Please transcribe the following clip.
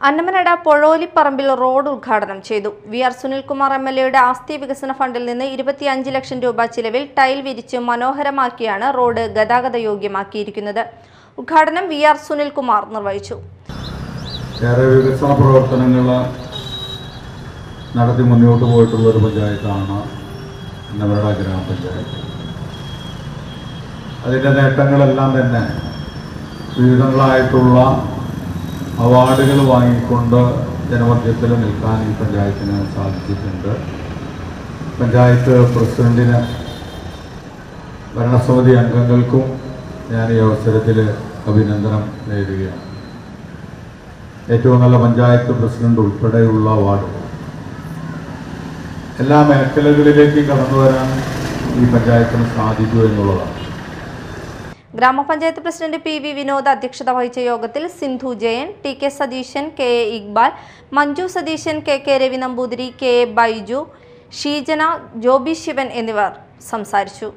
Annamanada Pozholiparambil road ഉദ്ഘാടനം ചെയ്തു. V R Sunilkumar M L എയുടെ ആസ്തി വികസന ഫണ്ടിൽ നിന്ന് ഇരുപത്തിയഞ്ച് ലക്ഷം രൂപ ചിലവിൽ ടൈൽ വിരിച്ച് മനോഹരമാക്കിയാണ് റോഡ് ഗതാഗത യോഗ്യമാക്കിയിരിക്കുന്നത്. ഉദ്ഘാടനം വി ആർ സുനിൽകുമാർ നിർവഹിച്ചു. ഏറെ വികസന പ്രവർത്തനങ്ങൾ നടത്തി മുന്നോട്ട് പോയിട്ടുള്ള ഒരു പഞ്ചായത്താണ് അന്നമനട ഗ്രാമപഞ്ചായത്ത്. അതിന്റെ നേട്ടങ്ങളെല്ലാം തന്നെ വിവിധങ്ങളായിട്ടുള്ള അവാർഡുകൾ വാങ്ങിക്കൊണ്ട് ജനമധ്യത്തിൽ നിൽക്കാൻ ഈ പഞ്ചായത്തിന് സാധിച്ചിട്ടുണ്ട്. പഞ്ചായത്ത് പ്രസിഡന്റിന് ഭരണസമിതി അംഗങ്ങൾക്കും ഞാൻ ഈ അവസരത്തിൽ അഭിനന്ദനം നേരുകയാണ്. ഏറ്റവും നല്ല പഞ്ചായത്ത് പ്രസിഡന്റ് ഉൾപ്പെടെയുള്ള വാർഡുകൾ എല്ലാ മേഖലകളിലേക്കും കടന്നു വരാൻ ഈ പഞ്ചായത്തിന് സാധിക്കൂ എന്നുള്ളതാണ്. ഗ്രാമപഞ്ചായത്ത് പ്രസിഡന്റ് പി വി വിനോദ് അധ്യക്ഷത വഹിച്ച യോഗത്തിൽ Sindhu Jayan T K Satheesan K A Iqbal Manju Satheesan K K Ravi Namboothiri K A Baiju Sheejana Joby Shivan എന്നിവർ സംസാരിച്ചു.